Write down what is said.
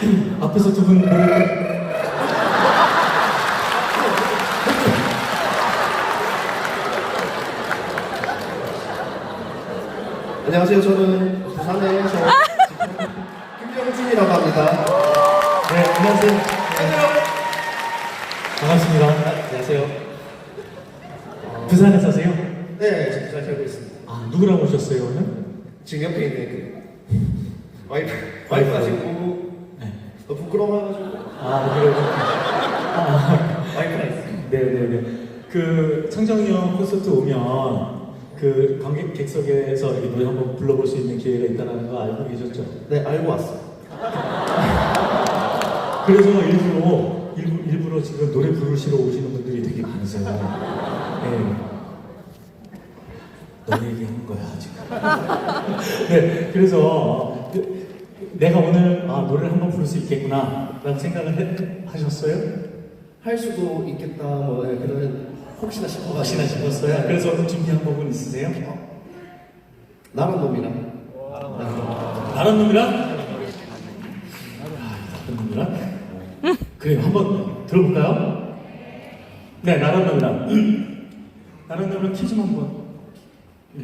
앞에서 두 분 안녕하세요. 저는 부산에서 김경진이라고 합니다. 네 안녕하세요 반갑습니다 안녕하세요. 부산에 사세요? 네, 지금 잘 살고 있습니다. 아 누구랑 오셨어요 오늘? 지금 옆에 있는 그 와이프 와이프가 지금 부끄러워가지고 아 그래요? 아, 있어요. 네네네 그 청정영 콘서트 오면 그 관객 객석에서 이렇게 노래 한번 불러볼 수 있는 기회가 있다는 거 알고 계셨죠? 네, 알고 왔어요. 그래서 일부러 일부, 일부러 지금 노래 부르시러 오시는 분들이 되게 많으세요. 네. 너 얘기하는 거야 지금. 네, 그래서 그- 내가 오늘 아, 노래를 한번 부를 수 있겠구나라는 생각을 해- 하셨어요? 할 수도 있겠다, 뭐 네, 그런 혹시나 싶어가지고. 혹시나 싶었어요? 그래서 오늘 준비한 곡은 있으세요? 나란 놈이랑 다른 놈이랑? 아, 다른 놈이랑? 그래요, 한번 들어볼까요? 네, 나란 놈이랑. 나란 놈이랑 키좀 한번. 예.